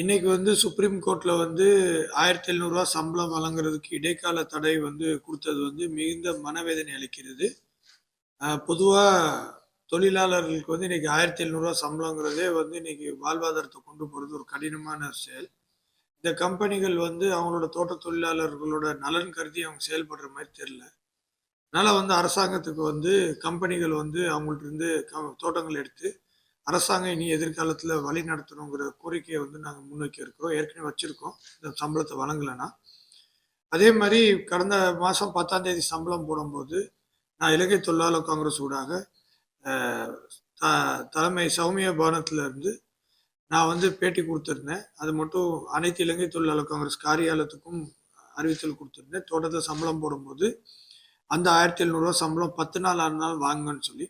இன்னைக்கு வந்து சுப்ரீம் கோர்ட்ல வந்து ஆயிரத்தி எழுநூறுவா சம்பளம் வழங்குறதுக்கு இடைக்கால தடை வந்து கொடுத்தது வந்து மிகுந்த மனவேதனை அளிக்கிறது. பொதுவாக தொழிலாளர்களுக்கு வந்து இன்னைக்கு ஆயிரத்தி எழுநூறுவா சம்பளங்கிறதே வந்து இன்னைக்கு வாழ்வாதாரத்தை கொண்டு போகிறது ஒரு கடினமான செயல். இந்த கம்பெனிகள் வந்து அவங்களோட தோட்ட தொழிலாளர்களோட நலன் கருதி அவங்க செயல்படுற மாதிரி தெரியல. அதனால் வந்து அரசாங்கத்துக்கு வந்து கம்பெனிகள் வந்து அவங்கள்ட்ட இருந்து க தோட்டங்கள் எடுத்து அரசாங்கம் இனி எதிர்காலத்தில் வழி நடத்தணுங்கிற கோரிக்கையை வந்து நாங்கள் முன்வைக்க இருக்கிறோம். ஏற்கனவே வச்சுருக்கோம் இந்த சம்பளத்தை வழங்கலைன்னா அதே மாதிரி கடந்த மாதம் பத்தாம் தேதி சம்பளம் போடும்போது, நான் இலங்கை தொழிலாளர் காங்கிரஸ் ஊடாக த தலைமை சௌமியா பவனத்துல இருந்து நான் வந்து பேட்டி கொடுத்துருந்தேன் அது மட்டும் அனைத்து இலங்கை தொழிலாளர் காங்கிரஸ் காரியாலயத்துக்கும் அறிவித்தல் கொடுத்துருந்தேன் தோட்டத்தில் சம்பளம் போடும்போது, அந்த ஆயிரத்தி எழுநூறுவா சம்பளம் 10 நாள் ஆறு நாள் வாங்குங்கன்னு சொல்லி.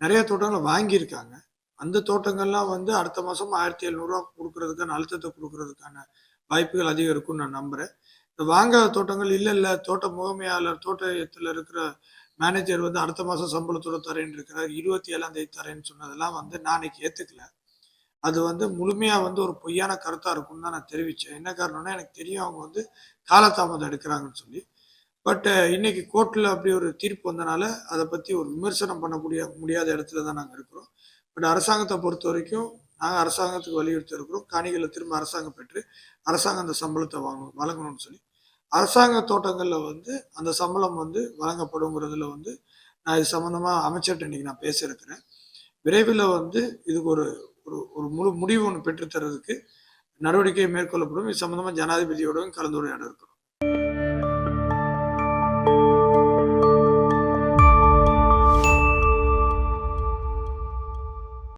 நிறைய தோட்டங்கள் வாங்கியிருக்காங்க. அந்த தோட்டங்கள்லாம் வந்து அடுத்த மாதம் ஆயிரத்தி எழுநூறுவா கொடுக்கறதுக்கான அழுத்தத்தை கொடுக்கறதுக்கான வாய்ப்புகள் அதிகம் இருக்கும்னு நான் நம்புகிறேன் இந்த வாங்காத தோட்டங்கள் இல்லை இல்லை தோட்ட முகமையாளர் தோட்டத்தில் இருக்கிற மேனேஜர் வந்து அடுத்த மாதம் சம்பளத்தோட தரேன்னு இருக்கிறார். 27ஆம் தேதி தரேன்னு சொன்னதெல்லாம் வந்து நான் அன்னைக்கு ஏற்றுக்கல அது வந்து முழுமையாக வந்து ஒரு பொய்யான கருத்தாக இருக்கும்னு தான் நான் தெரிவித்தேன் என்ன காரணம்னா, எனக்கு தெரியும் அவங்க வந்து காலதாமதம் எடுக்கிறாங்கன்னு சொல்லி. பட் இன்னைக்கு கோர்ட்டில் அப்படி ஒரு தீர்ப்பு வந்தனால, அதை பற்றி ஒரு விமர்சனம் பண்ணக்கூடிய முடியாத இடத்துல தான் நாங்கள் இருக்கிறோம். பட் பொறுத்த வரைக்கும் நாங்கள் அரசாங்கத்துக்கு வலியுறுத்தி இருக்கிறோம். திரும்ப அரசாங்கம் பெற்று, அரசாங்கம் அந்த சம்பளத்தை வாங்கணும் வழங்கணும்னு சொல்லி. அரசாங்க தோட்டங்களில் வந்து அந்த சம்பளம் வந்து வழங்கப்படுங்கிறதுல வந்து, நான் இது சம்மந்தமாக அமைச்சர்கிட்ட இன்னைக்கு நான் பேசியிருக்கிறேன் விரைவில் வந்து இதுக்கு ஒரு ஒரு ஒரு முழு முடிவு ஒன்று பெற்றுத்தரதுக்கு நடவடிக்கை மேற்கொள்ளப்படும். இது சம்மந்தமாக ஜனாதிபதியோடும் கலந்துரையாட இருக்கிறோம்.